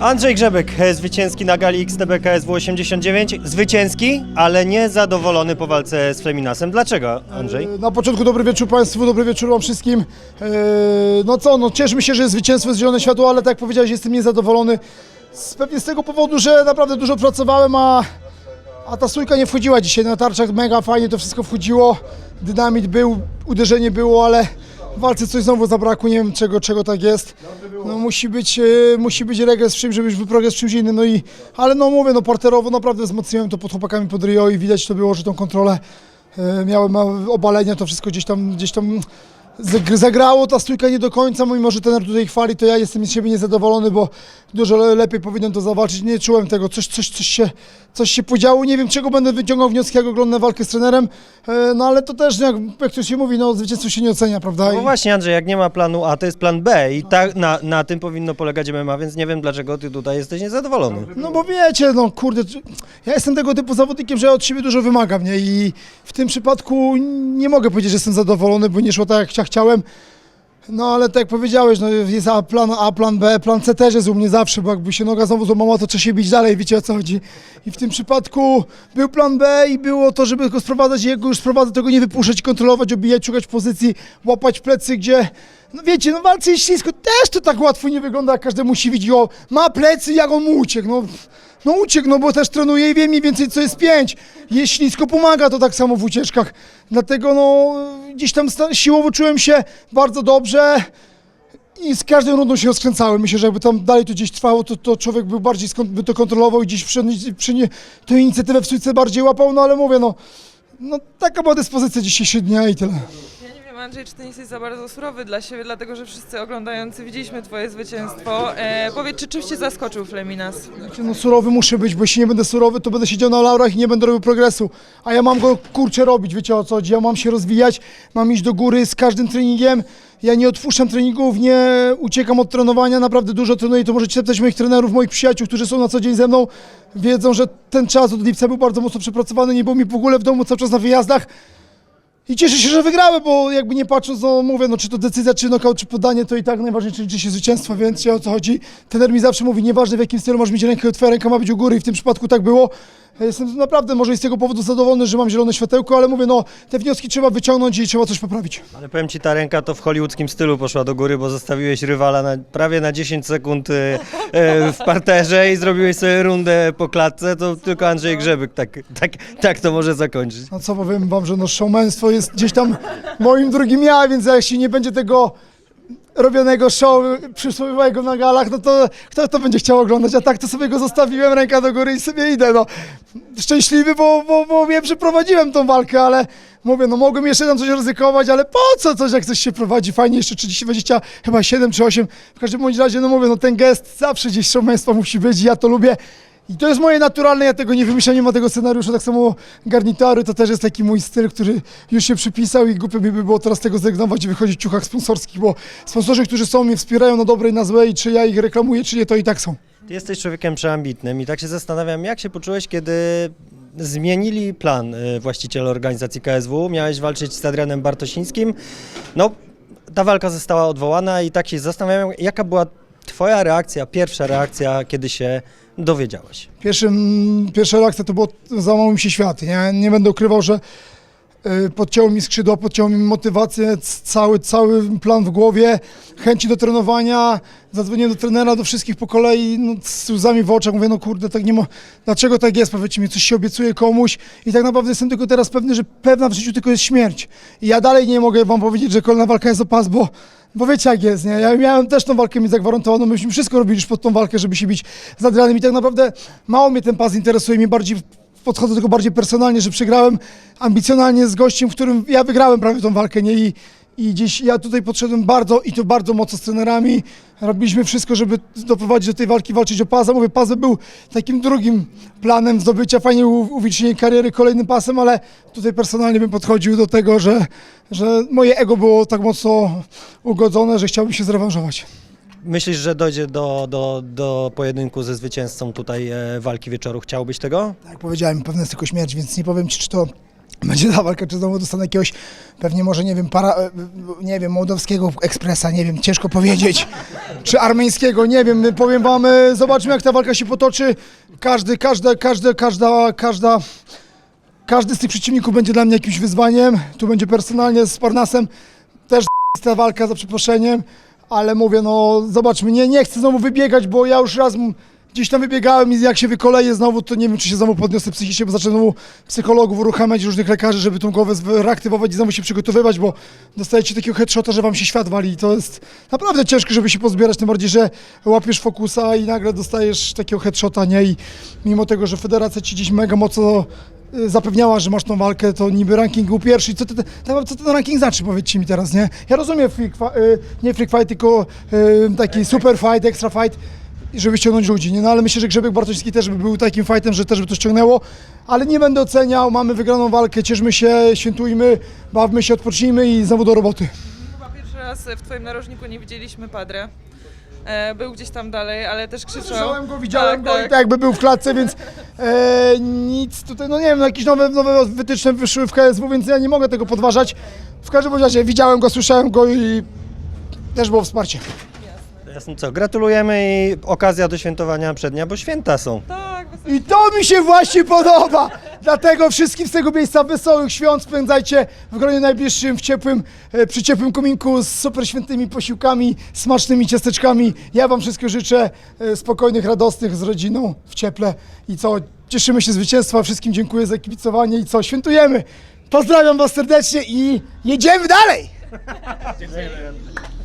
Andrzej Grzebek, e, zwycięski na gali XTB KSW 89. Zwycięski, ale nie zadowolony po walce z Fleminasem. Dlaczego, Andrzej? Na początku dobry wieczór Państwu, dobry wieczór Wam wszystkim. Eee, No co, no cieszmy się, że jest zwycięstwo, jest zielone światło, ale tak jak powiedziałeś, jestem niezadowolony. Z, pewnie z tego powodu, że naprawdę dużo pracowałem, a, a ta stójka nie wchodziła dzisiaj na tarczach. Mega fajnie to wszystko wchodziło. Dynamit był, uderzenie było, ale walce coś znowu zabrakło, nie wiem czego, czego tak jest. No musi być, e, musi być regres w czymś, żebyś był progres w czymś innym, no i, ale no mówię, no parterowo naprawdę wzmocniłem to pod chłopakami pod Rio i widać to było, że tą kontrolę E, miałem e, obalenia, to wszystko gdzieś tam, gdzieś tam zagrało, ta stójka nie do końca, mimo że trener tutaj chwali, to ja jestem z siebie niezadowolony, bo dużo le- lepiej powinienem to zawalczyć, nie czułem tego, coś, coś, coś, się, coś się podziało, nie wiem czego będę wyciągał wnioski, jak oglądam walkę z trenerem, e, no ale to też, jak, jak to się mówi, no zwycięstwo się nie ocenia, prawda? No I- właśnie, Andrzej, jak nie ma planu A, to jest plan B i ta, na, na tym powinno polegać MMA, więc nie wiem, dlaczego ty tutaj jesteś niezadowolony. No bo wiecie, no kurde, ja jestem tego typu zawodnikiem, że ja od siebie dużo wymagam, nie? I w tym przypadku nie mogę powiedzieć, że jestem zadowolony, bo nie szło tak, jak chcia- chciałem. No ale tak jak powiedziałeś, no jest A, plan A, plan B, plan C też jest u mnie zawsze, bo jakby się noga znowu złamała, to trzeba się bić dalej, wiecie o co chodzi. I w tym przypadku był plan B i było to, żeby go sprowadzać, i jak go już sprowadzę, tego nie wypuszczać, kontrolować, obijać, szukać pozycji, łapać plecy, gdzie... No wiecie, no walce jest ślisko, też to tak łatwo nie wygląda, jak każdy musi widzieć, o, ma plecy, jak on mu uciekł, no... No uciekł, no bo też trenuje i wie mniej więcej co jest pięć. Jest ślisko, pomaga to tak samo w ucieczkach. Dlatego no gdzieś tam siłowo czułem się bardzo dobrze i z każdą rundą się rozkręcałem. Myślę, że jakby tam dalej to gdzieś trwało, to, to człowiek by bardziej by to kontrolował i gdzieś przy nie, tę inicjatywę w stójce bardziej łapał, no ale mówię, no, no taka była dyspozycja dzisiejszego dnia i tyle. Wiem, Andrzej, czy ty nie jesteś za bardzo surowy dla siebie, dlatego że wszyscy oglądający widzieliśmy twoje zwycięstwo. E, powiedz, czy czymś cię zaskoczył Fleminas? No surowy muszę być, bo jeśli nie będę surowy, to będę siedział na laurach i nie będę robił progresu. A ja mam go kurczę robić, wiecie o co chodzi. Ja mam się rozwijać, mam iść do góry z każdym treningiem. Ja nie odpuszczam treningów, nie uciekam od trenowania, naprawdę dużo trenuję. To możecie zapytać moich trenerów, moich przyjaciół, którzy są na co dzień ze mną. Wiedzą, że ten czas od lipca był bardzo mocno przepracowany, nie było mi w ogóle w domu cały czas na wyjazdach. I cieszę się, że wygrałem, bo jakby nie patrząc, no mówię, no czy to decyzja, czy knockout, czy podanie, to i tak najważniejsze liczy się zwycięstwo, więc o co chodzi. Trener mi zawsze mówi, nieważne w jakim stylu masz mieć rękę, twoja ręka ma być u góry i w tym przypadku tak było. Jestem naprawdę może i z tego powodu zadowolony, że mam zielone światełko, ale mówię, no te wnioski trzeba wyciągnąć i trzeba coś poprawić. Ale powiem ci, ta ręka to w hollywoodzkim stylu poszła do góry, bo zostawiłeś rywala na, prawie na 10 sekund e, e, w parterze i zrobiłeś sobie rundę po klatce, to tylko Andrzej Grzebek tak, tak, tak to może zakończyć. No co powiem wam, że no showmanstwo jest gdzieś tam moim drugim ja, więc jeśli nie będzie tego robionego show przysłowiowego na galach, no to kto to będzie chciał oglądać, a tak to sobie go zostawiłem, ręka do góry i sobie idę, no. Szczęśliwy, bo, bo, bo wiem, że prowadziłem tą walkę, ale mówię, no mogłem jeszcze tam coś ryzykować, ale po co coś, jak coś się prowadzi, fajnie, jeszcze 30, 20, chyba 7 czy 8, w każdym bądź razie, no mówię, no ten gest zawsze gdzieś showmanstwa musi być i ja to lubię. I to jest moje naturalne, ja tego nie wymyślam, nie ma tego scenariusza, tak samo garnitury, to też jest taki mój styl, który już się przypisał i głupio mi by było teraz tego zrezygnować i wychodzić w ciuchach sponsorskich, bo sponsorzy, którzy są, mnie wspierają na dobre i na złe i czy ja ich reklamuję, czy nie, to i tak są. Ty jesteś człowiekiem przeambitnym i tak się zastanawiam, jak się poczułeś, kiedy zmienili plan y, właściciele organizacji KSW, miałeś walczyć z Adrianem Bartosińskim, no ta walka została odwołana i tak się zastanawiam, jaka była twoja reakcja, pierwsza reakcja, kiedy się dowiedziałeś? Pierwszym, pierwsza reakcja to było, załamał mi się świat, nie, będę ukrywał, że podcięło mi skrzydła, podcięło mi motywację, cały, cały plan w głowie, chęci do trenowania, zadzwoniłem do trenera, do wszystkich po kolei, no, z łzami w oczach, mówię, no kurde, tak nie dlaczego tak jest, powiedzcie mi, coś się obiecuje komuś i tak naprawdę jestem tylko teraz pewny, że pewna w życiu tylko jest śmierć i ja dalej nie mogę wam powiedzieć, że kolejna walka jest o pas, bo bo wiecie jak jest, nie? Ja miałem też tą walkę mieć zagwarantowaną, myśmy wszystko robili już pod tą walkę, żeby się bić z Adrianem i tak naprawdę mało mnie ten pas interesuje, mnie bardziej podchodzę do tego bardziej personalnie, że przegrałem ambicjonalnie z gościem, w którym ja wygrałem prawie tą walkę, nie? I, i gdzieś ja tutaj podszedłem bardzo i to bardzo mocno z trenerami. Robiliśmy wszystko, żeby doprowadzić do tej walki, walczyć o pasa. Mówię, pas był takim drugim planem zdobycia, fajnie uwiecznienie kariery kolejnym pasem, ale tutaj personalnie bym podchodził do tego, że, że moje ego było tak mocno ugodzone, że chciałbym się zrewanżować. Myślisz, że dojdzie do, do, do pojedynku ze zwycięzcą tutaj e, walki wieczoru? Chciałbyś tego? Tak jak powiedziałem, pewne jest tylko śmierć, więc nie powiem Ci, czy to będzie ta walka, czy znowu dostanę jakiegoś, pewnie może, nie wiem, para, e, nie wiem, mołdowskiego ekspresa, nie wiem, ciężko powiedzieć, czy armeńskiego, nie wiem, powiem wam, e, zobaczmy jak ta walka się potoczy, każdy, każda, każda, każda, każda, każdy z tych przeciwników będzie dla mnie jakimś wyzwaniem, tu będzie personalnie z Parnasem, też ta walka za przeproszeniem, ale mówię, no zobaczmy, nie, nie chcę znowu wybiegać, bo ja już raz gdzieś tam wybiegałem i jak się wykoleję znowu, to nie wiem, czy się znowu podniosę psychicznie, bo zacznę znowu psychologów uruchamiać, różnych lekarzy, żeby tą głowę reaktywować i znowu się przygotowywać, bo dostajecie takiego headshota, że wam się świat wali i to jest naprawdę ciężko, żeby się pozbierać, tym bardziej, że łapiesz fokusa i nagle dostajesz takiego headshota, nie? I mimo tego, że federacja ci gdzieś mega mocno zapewniała, że masz tą walkę, to niby ranking był pierwszy. I Co, to, to, to, co ten ranking znaczy, powiedzcie mi teraz, nie? Ja rozumiem freak, fi- y, nie freak fight, tylko y, taki super fight, extra fight, żeby ściągnąć ludzi, nie? No ale myślę, że Grzebek Bartoszewski też by był takim fightem, że też by to ściągnęło, ale nie będę oceniał, mamy wygraną walkę, cieszmy się, świętujmy, bawmy się, odpocznijmy i znowu do roboty. Chyba pierwszy raz w twoim narożniku nie widzieliśmy Padre. E, był gdzieś tam dalej, ale też krzyczał. Słyszałem go, widziałem tak, go tak. i tak jakby był w klatce, więc e, nic tutaj, no nie wiem, no jakieś nowe, nowe wytyczne wyszły w KSW, więc ja nie mogę tego podważać. W każdym razie widziałem go, słyszałem go i też było wsparcie. Jasne, co, gratulujemy i okazja do świętowania przednia, bo święta są. Tak. I to mi się właśnie podoba! Dlatego wszystkim z tego miejsca wesołych świąt spędzajcie w gronie najbliższym, w ciepłym, e, przy ciepłym kominku z super świętymi posiłkami, smacznymi ciasteczkami. Ja wam wszystkiego życzę e, spokojnych, radosnych z rodziną, w cieple i co, cieszymy się zwycięstwa, wszystkim dziękuję za kibicowanie i co, świętujemy! Pozdrawiam was serdecznie i jedziemy dalej!